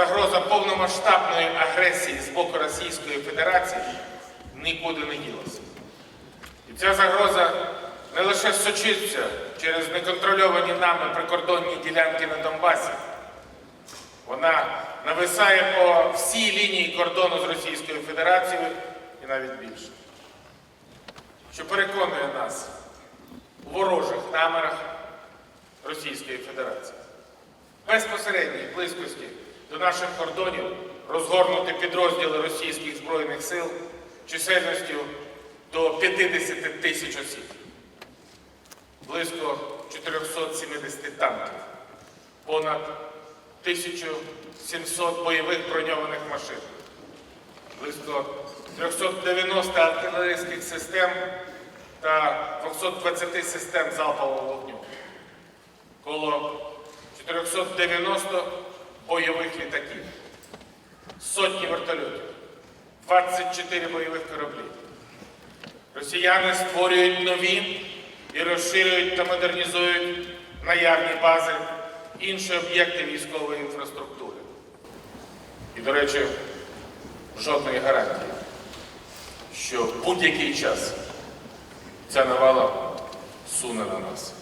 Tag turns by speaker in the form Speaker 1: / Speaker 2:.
Speaker 1: загроза повномасштабної агресії з боку Російської Федерації нікуди не ділася. І ця загроза не лише сочиться через неконтрольовані нами прикордонні ділянки на Донбасі, вона нависає по всій лінії кордону з Російською Федерацією і навіть більше. Що переконує нас у ворожих намірах Російської Федерації. Безпосередній близькості до наших кордонів розгорнути підрозділи російських збройних сил чисельністю до 50 тисяч осіб, близько 470 танків, понад 1700 бойових броньованих машин, близько 390 артилерійських систем та 220 систем залпового вогню, коло 490 бойових літаків, сотні вертольотів, 24 бойових кораблі. Росіяни створюють нові і розширюють та модернізують наявні бази, інші об'єкти військової інфраструктури. І, до речі, жодної гарантії, що в будь-який час ця навала суне на нас.